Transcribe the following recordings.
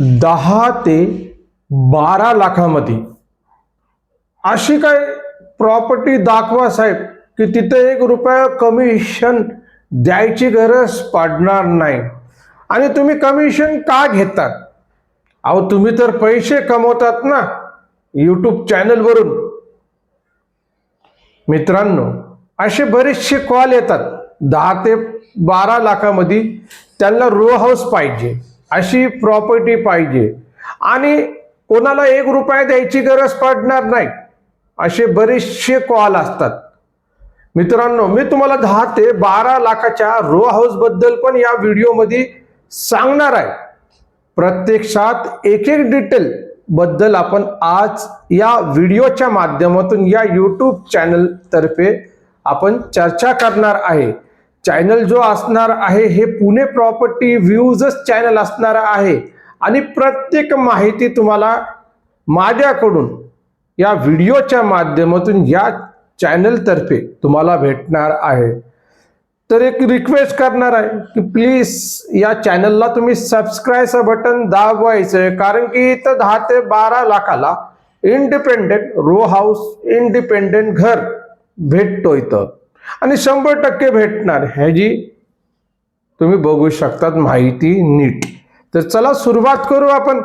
दहा ते बारा लाखामध्ये. अशी काय प्रॉपर्टी दाखवा साहेब की तिथे एक रुपया कमिशन द्यायची गरज पडणार नाही. आणि तुम्ही कमिशन का घेतात? अहो तुम्ही तर पैसे कमवतात ना यूट्यूब चॅनलवरून मित्रांनो असे बरेचसे कॉल येतात. दहा ते बारा लाखामध्ये त्यांना रो हाऊस पाहिजे. अशी प्रॉपर्टी पाहिजे. आणि कोणाला एक रुपया द्यायची गरज पडणार नाही. असे बरेचसे कॉल असतात. मित्रांनो मी तुम्हाला दहा ते बारा लाखाच्या रो हाऊसबद्दल पण या व्हिडिओमध्ये सांगणार आहे. प्रत्यक्षात एक एक डिटेल बद्दल आपण आज या व्हिडिओच्या माध्यमातून या यूट्यूब चॅनल तर्फे आपण चर्चा करणार आहे. चॅनल जो असणार आहे हे पुणे प्रॉपर्टी व्ह्यूजच चॅनल असणार आहे. आणि प्रत्येक माहिती तुम्हाला माझ्याकडून या व्हिडिओच्या माध्यमातून या चॅनलतर्फे तुम्हाला भेटणार आहे. तर एक रिक्वेस्ट करणार आहे की प्लीज या चॅनलला तुम्ही सबस्क्राईबचं बटन दाबवायचं आहे कारण की इथं दहा ते बारा लाखाला इंडिपेंडेंट रो हाऊस इंडिपेंडेंट घर भेटतो इथं. आणि शंभर टक्के भेटणार. ह्याची तुम्ही बघू शकतात माहिती नीट. तर चला सुरुवात करू आपण.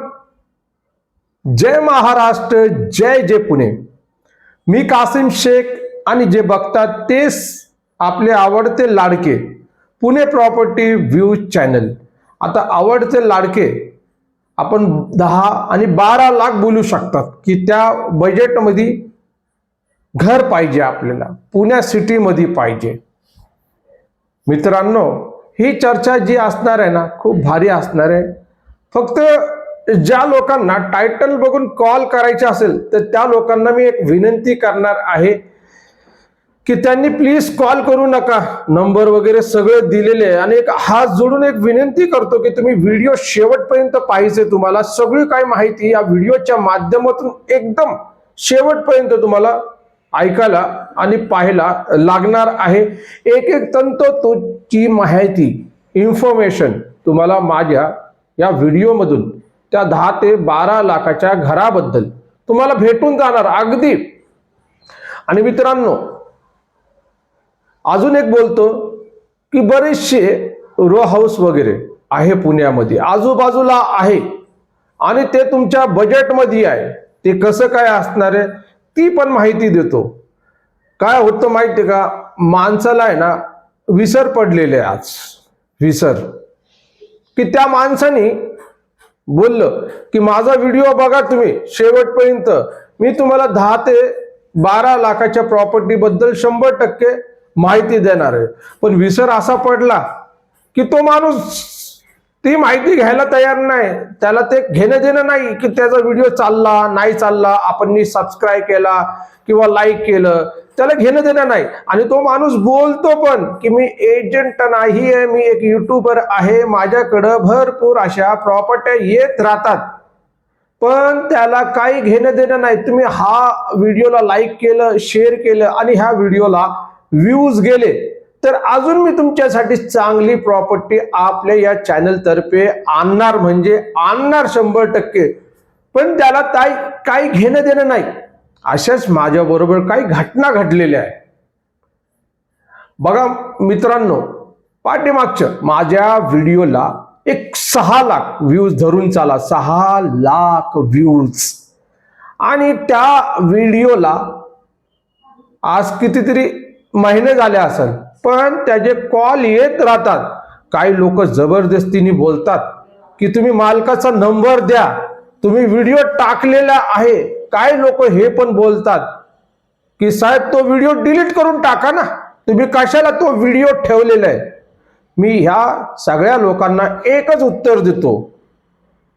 जय महाराष्ट्र जय जय पुणे. मी कासिम शेख आणि जे बघतात तेच आपले आवडते लाडके. Pune property view channel. आता आवडते लाडके आपण दहा आणि बारा लाख बोलू शकतात की त्या बजेटमध्ये घर पाहिजे आपल्याला. पुण्या सिटीमध्ये पाहिजे. मित्रांनो ही चर्चा जी असणार आहे ना खूप भारी असणार आहे. फक्त ज्या लोकांना टायटल बघून कॉल करायचे असेल तर त्या लोकांना मी एक विनंती करणार आहे की त्यांनी प्लीज कॉल करू नका. नंबर वगैरे सगळे दिलेले आहे. आणि एक हात जोडून एक विनंती करतो की तुम्ही व्हिडिओ शेवटपर्यंत पाहिजे तुम्हाला. सगळी काय माहिती या व्हिडिओच्या माध्यमातून एकदम शेवटपर्यंत तुम्हाला ऐकायला आणि पाहायला लागणार आहे. एक एक तंतोतोची माहिती इन्फॉर्मेशन तुम्हाला माझ्या या व्हिडिओमधून त्या दहा ते बारा लाखाच्या घराबद्दल तुम्हाला भेटून जाणार अगदी. आणि मित्रांनो अजून एक बोलतो की बरेचसे रो हाऊस वगैरे आहे पुण्यामध्ये आजूबाजूला आहे. आणि ते तुमच्या बजेटमध्ये आहे. ते कसं काय असणार आहे? ती पण माहिती देतो. काय होतं माहिती आहे का? माणसाला आहे ना विसर पडलेले आहे आज. विसर. की त्या माणसाने बोललं की माझा व्हिडिओ बघा तुम्ही शेवटपर्यंत. मी तुम्हाला दहा ते बारा लाखाच्या प्रॉपर्टीबद्दल शंभर टक्के माहिती देणार आहे. पण विसर असा पडला की तो माणूस ती माहिती घ्यायला तयार नाही. त्याला ते घेणं देणं नाही की त्याचा व्हिडिओ चालला नाही चालला आपण सबस्क्राईब केला किंवा लाईक केलं. त्याला घेणं देणं नाही. आणि तो माणूस बोलतो पण की मी एजंट नाही आहे मी एक युट्यूबर आहे माझ्याकडं भरपूर अशा प्रॉपर्ट्या येत राहतात. पण त्याला काही घेणं देणं नाही. तुम्ही हा व्हिडिओला लाईक केलं शेअर केलं आणि ह्या व्हिडिओला व्ह्यूज गेले. तर अजून मी तुमच्यासाठी चांगली प्रॉपर्टी आपल्या या चॅनल तर्फे आणणार म्हणजे आणणार शंभर टक्के. पण त्याला ताई काही घेणं देणं नाही. अशाच माझ्या बरोबर काही घटना घडलेल्या आहे बघा मित्रांनो पाठीमागच्या माझ्या व्हिडिओला एक सहा लाख व्ह्यूज धरून चाला सहा लाख व्ह्यूज आणि त्या व्हिडिओला आज कितीतरी महिने झाले असेल पण त्याचे कॉल येत राहतात. काही लोक जबरदस्तीने बोलतात की तुम्ही मालकाचा नंबर द्या. तुम्ही व्हिडिओ टाकलेला आहे. काय लोक हे पण बोलतात की साहेब तो व्हिडिओ डिलीट करून टाका ना. तुम्ही कशाला तो व्हिडिओ ठेवलेला आहे? मी ह्या सगळ्या लोकांना एकच उत्तर देतो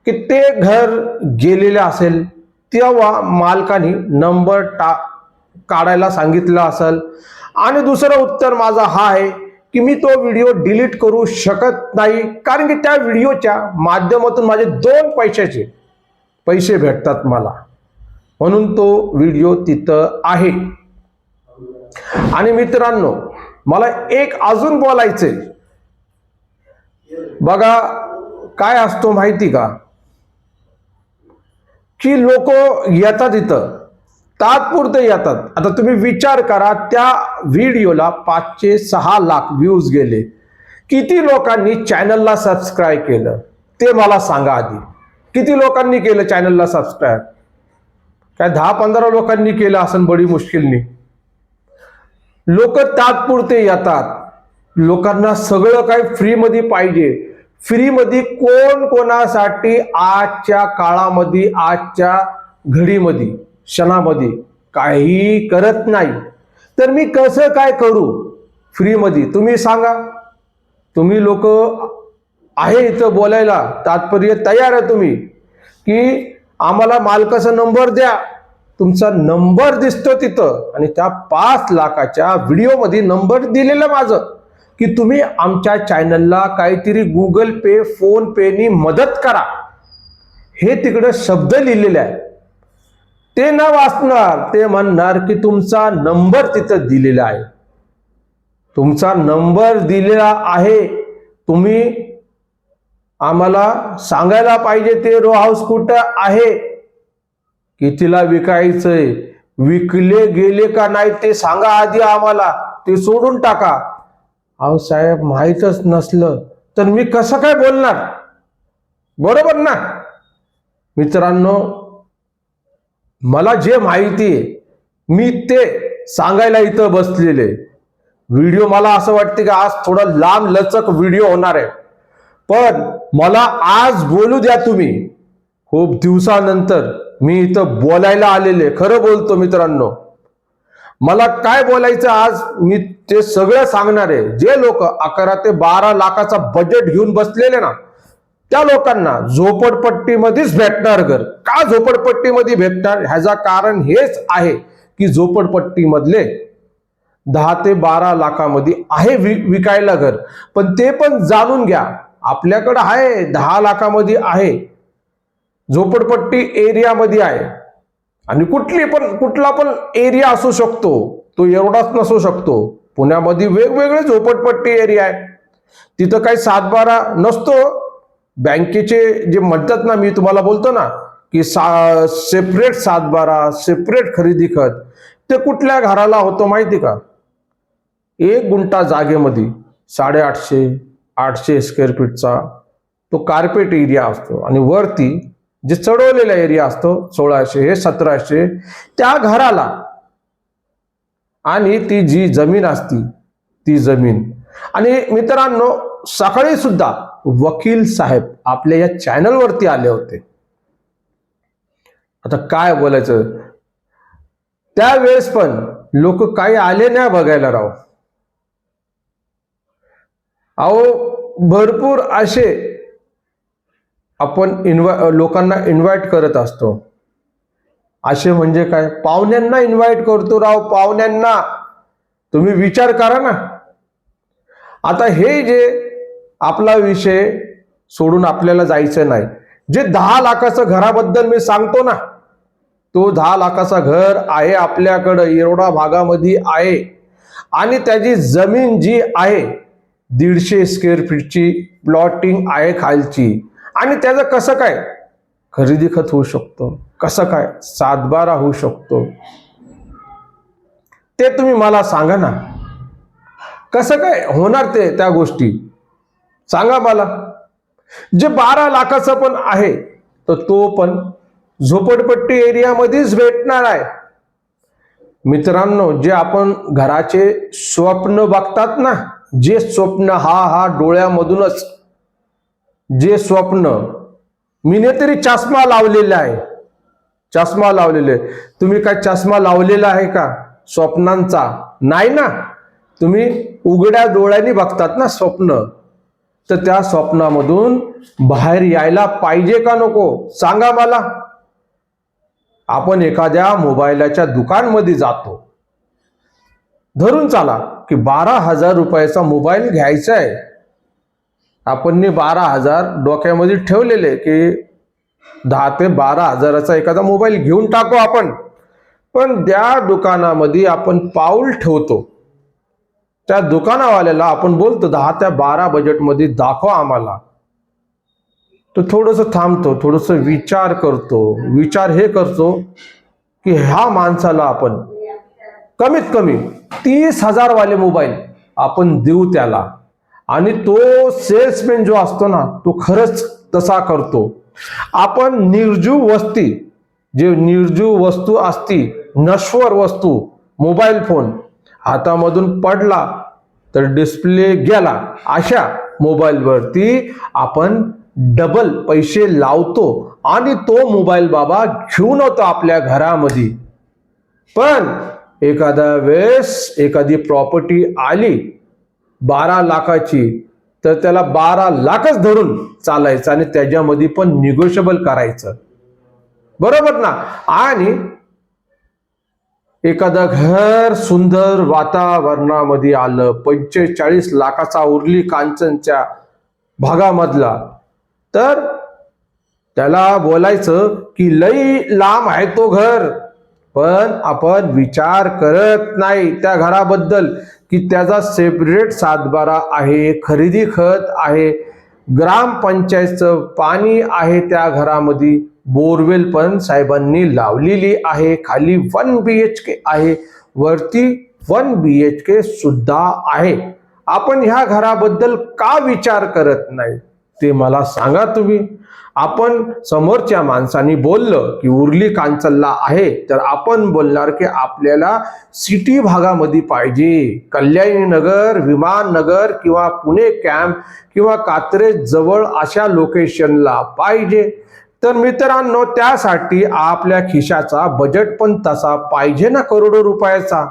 की ते घर गेलेले असेल तेव्हा मालकाने नंबर टा काढायला सांगितलं असेल. आणि दुसरं उत्तर माझा हा आहे की मी तो व्हिडिओ डिलीट करू शकत नाही. कारण की त्या व्हिडिओच्या माध्यमातून माझे दोन पैशाचे पैसे भेटतात मला. म्हणून तो व्हिडिओ तिथं आहे. आणि मित्रांनो मला एक अजून बोलायचंय. बघा काय असतो माहिती का? की लोक येतात इथं. तात्पुरते येतात. आता तुम्ही विचार करा त्या व्हिडिओला पाचशे सहा लाख व्ह्यूज गेले. किती लोकांनी चॅनलला सबस्क्राईब केलं? ते मला सांगा आधी. किती लोकांनी केलं चॅनलला सबस्क्राईब? काय दहा पंधरा लोकांनी केलं असं बडी मुश्किलनी? लोक तात्पुरते येतात. लोकांना सगळं काही फ्रीमध्ये पाहिजे. फ्रीमध्ये कोण कोणासाठी आजच्या काळामध्ये आजच्या घडीमध्ये क्षणामध्ये काही करत नाही. तर मी कसं काय करू? फ्रीमध्ये. तुम्ही सांगा. तुम्ही लोक आहे इथं बोलायला. तात्पर्य तयार आहे तुम्ही. की आम्हाला मालकाचा नंबर द्या. तुमचा नंबर दिसतो तिथं. आणि त्या पाच लाखाच्या व्हिडिओमध्ये नंबर दिलेला माझं. की तुम्ही आमच्या चॅनलला काहीतरी गुगल पे फोन पेनी मदत करा. हे तिकडं शब्द लिहिलेले आहे. ते न वाचणार ते म्हणणार की तुमचा नंबर तिथं दिलेला आहे. तुमचा नंबर दिलेला आहे. तुम्ही आम्हाला सांगायला पाहिजे ते रो हाऊस कुठं आहे? कितीला विकायचंय? विकले गेले का नाही ते सांगा आधी आम्हाला. ते सोडून टाका. अहो साहेब माहीतच नसलं. तर मी कसं काय बोलणार? बरोबर ना? मित्रांनो मला जे माहिती आहे मी ते सांगायला इथं बसलेले. व्हिडिओ मला असं वाटते की आज थोडा लांब लचक व्हिडिओ होणार आहे. पण मला आज बोलू द्या तुम्ही. खूप दिवसानंतर मी इथं बोलायला आलेले. खरं बोलतो मित्रांनो. मला काय बोलायचं आज मी ते सगळं सांगणार आहे. जे लोक अकरा ते बारा लाखाचा बजेट घेऊन बसलेले ना त्या लोकांना झोपडपट्टीमध्येच भेटणार घर. का झोपडपट्टीमध्ये भेटणार? ह्याचा कारण हेच आहे की झोपडपट्टीमधले दहा ते बारा लाखामध्ये आहे वि- विकायला घर. पण ते पण जाणून घ्या. आपल्याकडं आहे दहा लाखामध्ये आहे. झोपडपट्टी एरियामध्ये आहे. आणि कुठली पण कुठला पण एरिया असू शकतो तो एवढाच नसू शकतो. पुण्यामध्ये वेगवेगळे झोपडपट्टी एरिया आहे. तिथं काही सातबारा नसतो बँकेचे जे म्हणतात ना मी तुम्हाला बोलतो ना की सा सेपरेट सातबारा सेपरेट खरेदी खत ते कुठल्या घराला होतो माहिती का? एक गुंठा जागेमध्ये साडेआठशे आठशे स्क्वेअर फीटचा तो कार्पेट एरिया असतो. आणि वरती जे चढवलेला एरिया असतो सोळाशे हे सतराशे त्या घराला आणि ती जी जमीन असती ती जमीन. आणि मित्रांनो सकाळी सुद्धा वकील साहेब आपल्या या चॅनलवरती आले होते. आता काय बोलायचं? त्यावेळेस पण लोक काही आले नाही बघायला राव. अहो भरपूर असे आपण इन्व्हा लोकांना इन्व्हाइट करत असतो. असे म्हणजे काय? पाहुण्यांना इन्व्हाइट करतो राव पाहुण्यांना. तुम्ही विचार करा ना. आता हे जे आपला विषय सोडून आपल्याला जायचं नाही. जे दहा लाखाचं घराबद्दल मी सांगतो ना तो दहा लाखाचा घर आहे आपल्याकडं एवढा भागामध्ये आहे. आणि त्याची जमीन जी आहे दीडशे स्क्वेअर फीटची प्लॉटिंग आहे खालची. आणि त्याचं कसं काय? खरेदी खत होऊ शकतो. कसं काय? सातबारा होऊ शकतो. ते तुम्ही मला सांगा ना. कसं काय होणार ते त्या गोष्टी? सांगा मला. जे बारा लाखाचं पण आहे तर तो पण झोपडपट्टी एरियामध्येच भेटणार आहे. मित्रांनो जे आपण घराचे स्वप्न बघतात ना जे स्वप्न हा हा डोळ्यामधूनच जे स्वप्न मीने तरी चष्मा लावलेला आहे. चष्मा लावलेले तुम्ही काय चष्मा लावलेला आहे का? स्वप्नांचा? नाही ना. तुम्ही उघड्या डोळ्यांनी बघतात ना स्वप्न. तर त्या स्वप्नामधून बाहेर यायला पाहिजे का नको? सांगा मला. आपण एखाद्या मोबाईलाच्या दुकानमध्ये जातो. धरून चाला की बारा हजार रुपयाचा मोबाईल घ्यायचा आहे. आपण बारा हजार डोक्यामध्ये ठेवलेले की दहा ते बारा हजाराचा एखादा मोबाईल घेऊन टाकू आपण. पण त्या दुकानामध्ये आपण पाऊल ठेवतो. त्या दुकानावाल्याला आपण बोलतो दहा त्या बारा बजेटमध्ये दाखवा आम्हाला. तो थोडंसं थांबतो थोडंसं विचार करतो. विचार हे करतो की ह्या माणसाला आपण कमीत कमी तीस हजार वाले मोबाईल आपण देऊ त्याला. आणि तो सेल्समॅन जो असतो ना तो खरंच तसा करतो. आपण निर्जीव वस्ती जे निर्जीव वस्तू असती नश्वर वस्तू मोबाईल फोन हातामधून पडला तर डिस्प्ले गेला. अशा मोबाईलवरती आपण डबल पैसे लावतो आणि तो मोबाईल बाबा घेऊन होतो आपल्या घरामध्ये. पण एखाद्या वेळेस एखादी प्रॉपर्टी आली बारा लाखाची तर त्याला बारा लाखच धरून चालायचं आणि त्याच्यामध्ये पण निगोशिएबल करायचं. बरोबर ना? आणि एखादं घर सुंदर वातावरणामध्ये आलं पंचेचाळीस लाखाचा उरली कांचनच्या भागामधला तर त्याला बोलायचं की लई लांब आहे तो घर पण आपण विचार करत नाही त्या घराबद्दल की त्याचा सेपरेट सातबारा आहे खरेदी खत आहे. ग्रामपंचायतचं पाणी आहे त्या घरामध्ये. बोरवेल पण साहेबांनी लावलेली आहे. खाली वन बी एच के आहे. वरती वन बी एच के सुद्धा आहे. आपण ह्या घराबद्दल का विचार करत नाही? ते मला सांगा तुम्ही. आपण समोरच्या माणसाने बोललं की उरली कांचल्ला आहे तर आपण बोलणार की आपल्याला सिटी भागामध्ये पाहिजे. कल्याणी नगर विमान नगर किंवा पुणे कॅम्प किंवा कात्रे जवळ अशा लोकेशनला पाहिजे. तर मित्रांनो त्यासाठी आपल्या खिशाचा बजेट पण तसा पाहिजे ना करोडो रुपयाचा?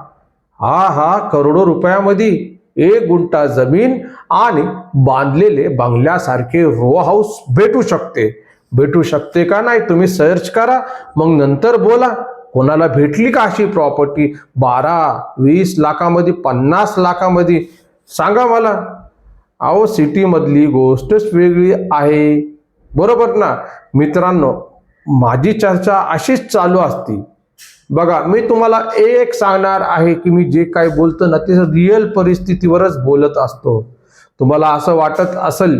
हा हा करोडो रुपयामध्ये. एक गुंठा जमीन आणि बांधलेले बंगल्यासारखे रो हाऊस भेटू शकते. भेटू शकते का नाही तुम्ही सर्च करा मग नंतर बोला. कोणाला भेटली का अशी प्रॉपर्टी बारा वीस लाखामध्ये पन्नास लाखामध्ये? सांगा मला. अहो सिटीमधली गोष्टच वेगळी आहे. बरोबर ना? मित्रांनो माझी चर्चा अशीच चालू असती. बघा मी तुम्हाला एक सांगणार आहे की मी जे काही बोलतो ना ते रिअल परिस्थितीवरच बोलत असतो. तुम्हाला असं वाटत असेल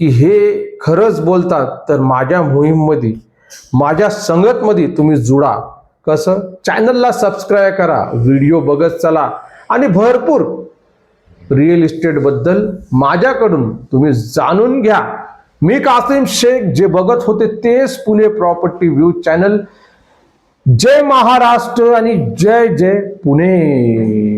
की हे खरंच बोलतात तर माझ्या मोहीममध्ये माझ्या संगतमध्ये तुम्ही जुडा. कसं? चॅनलला सबस्क्राईब करा व्हिडिओ बघत चला. आणि भरपूर रिअल इस्टेटबद्दल माझ्याकडून तुम्ही जाणून घ्या. मी कासिम शेख जे बघत होते तेच पुणे प्रॉपर्टी व्ह्यू चॅनल जय महाराष्ट्र आणि जय जय पुणे.